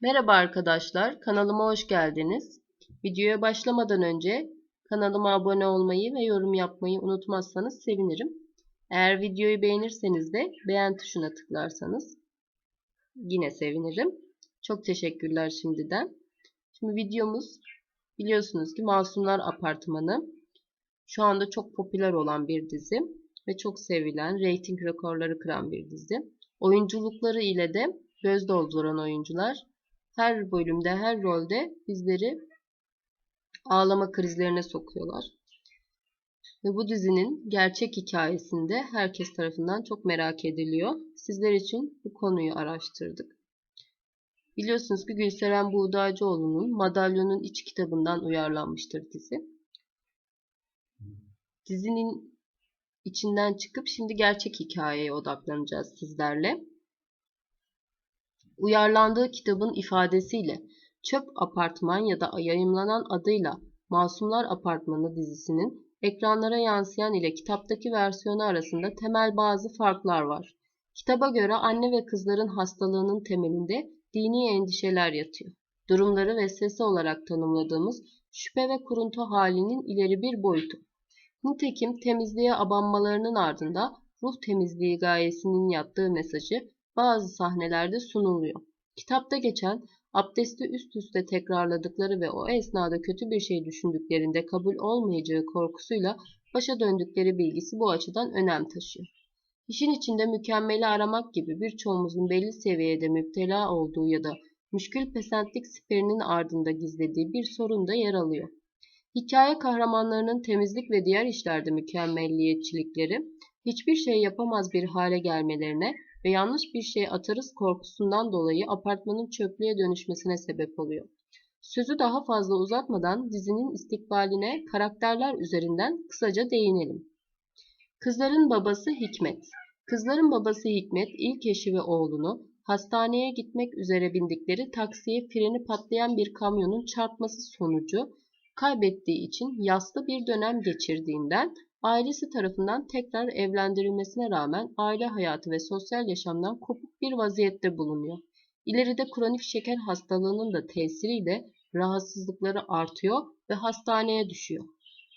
Merhaba arkadaşlar, kanalıma hoş geldiniz. Videoya başlamadan önce kanalıma abone olmayı ve yorum yapmayı unutmazsanız sevinirim. Eğer videoyu beğenirseniz de beğen tuşuna tıklarsanız yine sevinirim. Çok teşekkürler şimdiden. Şimdi videomuz biliyorsunuz ki Masumlar Apartmanı. Şu anda çok popüler olan bir dizi ve çok sevilen, reyting rekorları kıran bir dizi. Oyunculukları ile de göz dolduran oyuncular her bölümde, her rolde bizleri ağlama krizlerine sokuyorlar. Ve bu dizinin gerçek hikayesinde herkes tarafından çok merak ediliyor. Sizler için bu konuyu araştırdık. Biliyorsunuz ki Gülseren Buğdaycıoğlu'nun Madalyonun İç kitabından uyarlanmıştır dizi. Dizinin içinden çıkıp şimdi gerçek hikayeye odaklanacağız sizlerle. Uyarlandığı kitabın ifadesiyle Çöp Apartman ya da yayımlanan adıyla Masumlar Apartmanı dizisinin ekranlara yansıyan ile kitaptaki versiyonu arasında temel bazı farklar var. Kitaba göre anne ve kızların hastalığının temelinde dini endişeler yatıyor. Durumları vesvese olarak tanımladığımız şüphe ve kuruntu halinin ileri bir boyutu. Nitekim temizliğe abanmalarının ardında ruh temizliği gayesinin yattığı mesajı bazı sahnelerde sunuluyor. Kitapta geçen abdesti üst üste tekrarladıkları ve o esnada kötü bir şey düşündüklerinde kabul olmayacağı korkusuyla başa döndükleri bilgisi bu açıdan önem taşıyor. İşin içinde mükemmeli aramak gibi birçoğumuzun belli seviyede müptela olduğu ya da müşkül pesentlik siperinin ardında gizlediği bir sorun da yer alıyor. Hikaye kahramanlarının temizlik ve diğer işlerde mükemmelliyetçilikleri hiçbir şey yapamaz bir hale gelmelerine ve yanlış bir şey atarız korkusundan dolayı apartmanın çöplüğe dönüşmesine sebep oluyor. Sözü daha fazla uzatmadan dizinin istikbaline karakterler üzerinden kısaca değinelim. Kızların babası Hikmet. Kızların babası Hikmet ilk eşi ve oğlunu hastaneye gitmek üzere bindikleri taksiye freni patlayan bir kamyonun çarpması sonucu kaybettiği için yaslı bir dönem geçirdiğinden ailesi tarafından tekrar evlendirilmesine rağmen aile hayatı ve sosyal yaşamdan kopuk bir vaziyette bulunuyor. İleride kronik şeker hastalığının da tesiriyle rahatsızlıkları artıyor ve hastaneye düşüyor.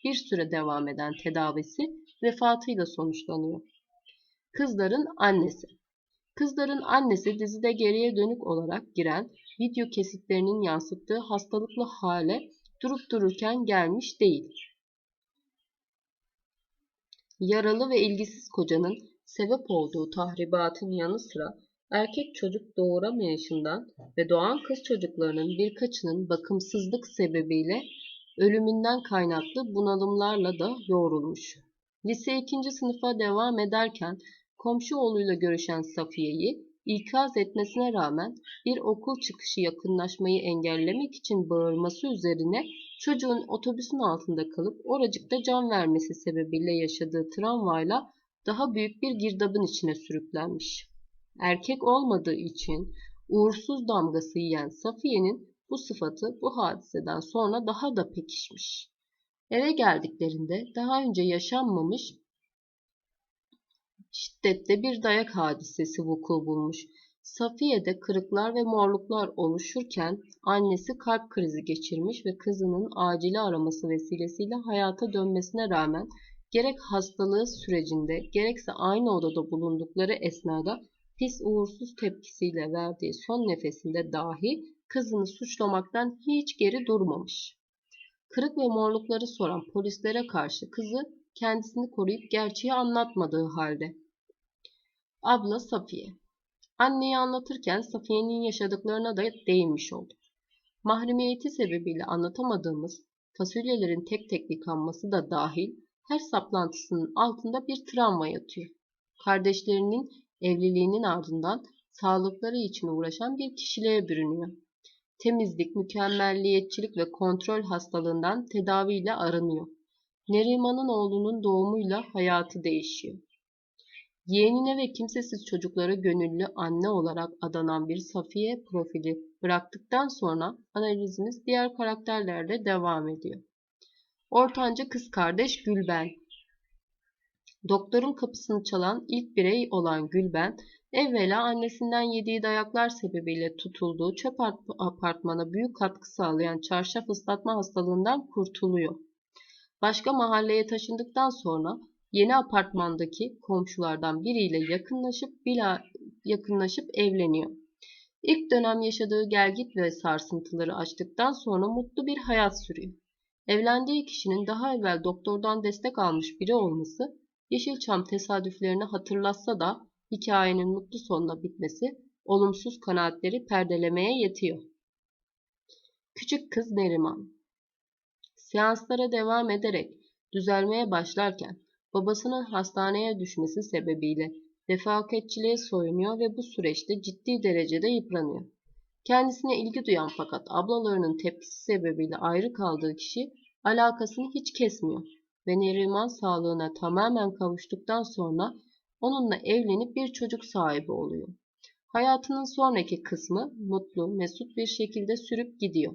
Bir süre devam eden tedavisi vefatıyla sonuçlanıyor. Kızların annesi Kızların annesi dizide geriye dönük olarak giren video kesitlerinin yansıttığı hastalıklı hale durup dururken gelmiş değil. Yaralı ve ilgisiz kocanın sebep olduğu tahribatın yanı sıra erkek çocuk doğuramayışından ve doğan kız çocuklarının birkaçının bakımsızlık sebebiyle ölümünden kaynaklı bunalımlarla da yoğrulmuş. Lise 2. sınıfa devam ederken komşu oğluyla görüşen Safiye'yi ikaz etmesine rağmen bir okul çıkışı yakınlaşmayı engellemek için bağırması üzerine çocuğun otobüsün altında kalıp oracıkta can vermesi sebebiyle yaşadığı travmayla daha büyük bir girdabın içine sürüklenmiş. Erkek olmadığı için uğursuz damgası yiyen Safiye'nin bu sıfatı bu hadiseden sonra daha da pekişmiş. Eve geldiklerinde daha önce yaşanmamış şiddetli bir dayak hadisesi vuku bulmuş. Safiye'de kırıklar ve morluklar oluşurken annesi kalp krizi geçirmiş ve kızının acili araması vesilesiyle hayata dönmesine rağmen gerek hastalığı sürecinde gerekse aynı odada bulundukları esnada pis uğursuz tepkisiyle verdiği son nefesinde dahi kızını suçlamaktan hiç geri durmamış. Kırık ve morlukları soran polislere karşı kızı kendisini koruyup gerçeği anlatmadığı halde. Abla Safiye Anneyi anlatırken Safiye'nin yaşadıklarına da değinmiş olduk. Mahremiyeti sebebiyle anlatamadığımız fasulyelerin tek tek yıkanması da dahil her saplantısının altında bir travma yatıyor. Kardeşlerinin evliliğinin ardından sağlıkları için uğraşan bir kişiliğe bürünüyor. Temizlik, mükemmelliyetçilik ve kontrol hastalığından tedaviyle aranıyor. Neriman'ın oğlunun doğumuyla hayatı değişiyor. Yeğenine ve kimsesiz çocuklara gönüllü anne olarak adanan bir Safiye profili bıraktıktan sonra analizimiz diğer karakterlerle devam ediyor. Ortanca kız kardeş Gülben. Doktorun kapısını çalan ilk birey olan Gülben, evvela annesinden yediği dayaklar sebebiyle tutulduğu çöp apartmana büyük katkı sağlayan çarşaf ıslatma hastalığından kurtuluyor. Başka mahalleye taşındıktan sonra yeni apartmandaki komşulardan biriyle yakınlaşıp bila yakınlaşıp evleniyor. İlk dönem yaşadığı gelgit ve sarsıntıları açtıktan sonra mutlu bir hayat sürüyor. Evlendiği kişinin daha evvel doktordan destek almış biri olması Yeşilçam tesadüflerini hatırlatsa da hikayenin mutlu sonuna bitmesi olumsuz kanaatleri perdelemeye yetiyor. Küçük kız Neriman Seanslara devam ederek düzelmeye başlarken babasının hastaneye düşmesi sebebiyle refakatçiliğe soyunuyor ve bu süreçte ciddi derecede yıpranıyor. Kendisine ilgi duyan fakat ablalarının tepkisi sebebiyle ayrı kaldığı kişi alakasını hiç kesmiyor ve Neriman sağlığına tamamen kavuştuktan sonra onunla evlenip bir çocuk sahibi oluyor. Hayatının sonraki kısmı mutlu, mesut bir şekilde sürüp gidiyor.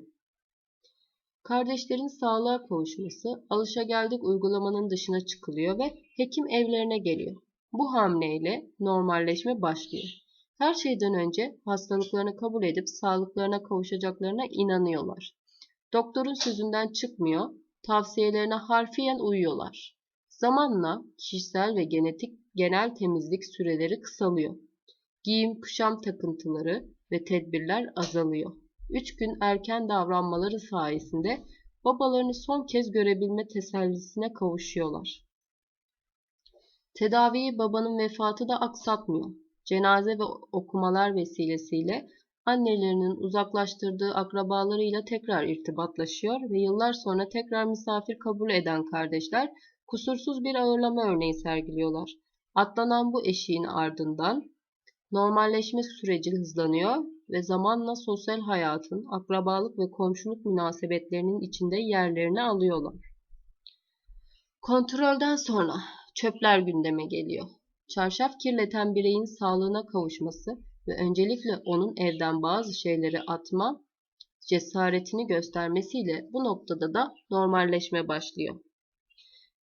Kardeşlerin sağlığa kavuşması alışageldik uygulamanın dışına çıkılıyor ve hekim evlerine geliyor. Bu hamleyle normalleşme başlıyor. Her şeyden önce hastalıklarını kabul edip sağlıklarına kavuşacaklarına inanıyorlar. Doktorun sözünden çıkmıyor, tavsiyelerine harfiyen uyuyorlar. Zamanla kişisel ve genetik genel temizlik süreleri kısalıyor. Giyim kuşam takıntıları ve tedbirler azalıyor. Üç gün erken davranmaları sayesinde babalarını son kez görebilme tesellisine kavuşuyorlar. Tedaviyi babanın vefatı da aksatmıyor. Cenaze ve okumalar vesilesiyle annelerinin uzaklaştırdığı akrabalarıyla tekrar irtibatlaşıyor ve yıllar sonra tekrar misafir kabul eden kardeşler kusursuz bir ağırlama örneği sergiliyorlar. Atlanan bu eşiğin ardından normalleşme süreci hızlanıyor ve zamanla sosyal hayatın, akrabalık ve komşuluk münasebetlerinin içinde yerlerini alıyorlar. Kontrolden sonra çöpler gündeme geliyor. Çarşaf kirleten bireyin sağlığına kavuşması ve öncelikle onun evden bazı şeyleri atma cesaretini göstermesiyle bu noktada da normalleşme başlıyor.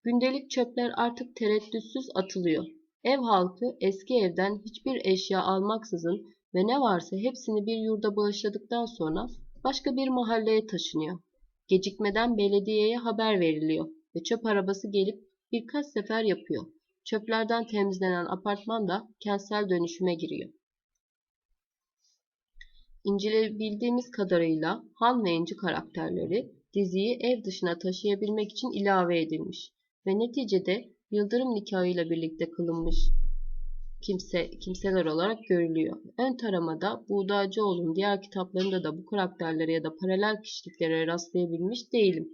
Gündelik çöpler artık tereddütsüz atılıyor. Ev halkı eski evden hiçbir eşya almaksızın ve ne varsa hepsini bir yurda bağışladıktan sonra başka bir mahalleye taşınıyor. Gecikmeden belediyeye haber veriliyor ve çöp arabası gelip birkaç sefer yapıyor. Çöplerden temizlenen apartman da kentsel dönüşüme giriyor. İncelebildiğimiz kadarıyla Han ve İnci karakterleri diziyi ev dışına taşıyabilmek için ilave edilmiş ve neticede Yıldırım nikahıyla birlikte kılınmış kimse kimseler olarak görülüyor. Ön taramada Buğdaycıoğlu'nun diğer kitaplarında da bu karakterlere ya da paralel kişiliklere rastlayabilmiş değilim.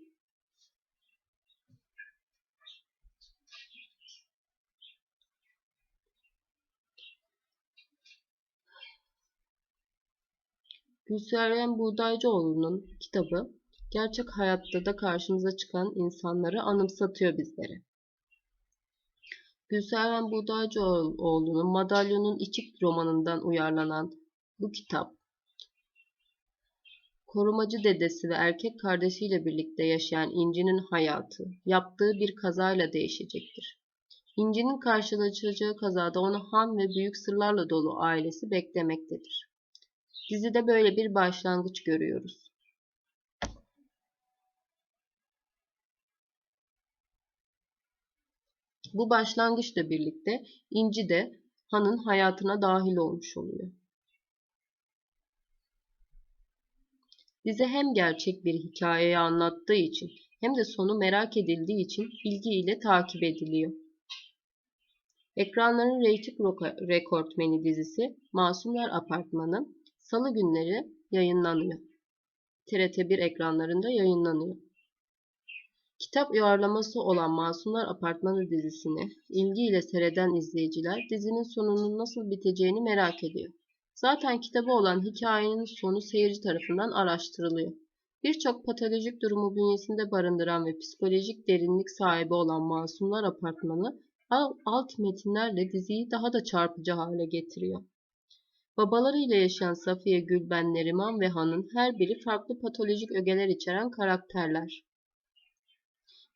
Gülseren Buğdaycıoğlu'nun kitabı gerçek hayatta da karşımıza çıkan insanları anımsatıyor bizlere. Gülseren Buğdaycıoğlu'nun Madalyonun İçik romanından uyarlanan bu kitap, korumacı dedesi ve erkek kardeşiyle birlikte yaşayan İnci'nin hayatı, yaptığı bir kazayla değişecektir. İnci'nin karşılaşacağı kazada onu han ve büyük sırlarla dolu ailesi beklemektedir. Dizide böyle bir başlangıç görüyoruz. Bu başlangıçla birlikte İnci de Han'ın hayatına dahil olmuş oluyor. Bize hem gerçek bir hikayeyi anlattığı için hem de sonu merak edildiği için ilgiyle takip ediliyor. Ekranların reyting rekortmeni dizisi Masumlar Apartmanı salı günleri yayınlanıyor. TRT1 ekranlarında yayınlanıyor. Kitap uyarlaması olan Masumlar Apartmanı dizisini ilgiyle seyreden izleyiciler dizinin sonunun nasıl biteceğini merak ediyor. Zaten kitabı olan hikayenin sonu seyirci tarafından araştırılıyor. Birçok patolojik durumu bünyesinde barındıran ve psikolojik derinlik sahibi olan Masumlar Apartmanı alt metinlerle diziyi daha da çarpıcı hale getiriyor. Babalarıyla yaşayan Safiye Gülben Neriman ve Han'ın her biri farklı patolojik ögeler içeren karakterler.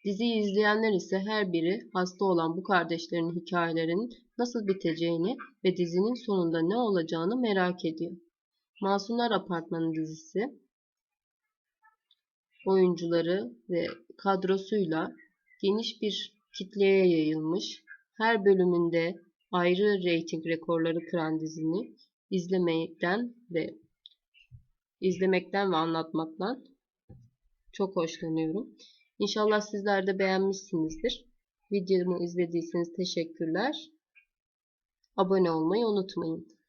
Diziyi izleyenler ise her biri hasta olan bu kardeşlerin hikayelerinin nasıl biteceğini ve dizinin sonunda ne olacağını merak ediyor. Masumlar Apartmanı dizisi oyuncuları ve kadrosuyla geniş bir kitleye yayılmış. Her bölümünde ayrı reyting rekorları kıran dizini izlemekten ve izlemekten ve anlatmaktan çok hoşlanıyorum. İnşallah sizler de beğenmişsinizdir. Videomu izlediyseniz teşekkürler. Abone olmayı unutmayın.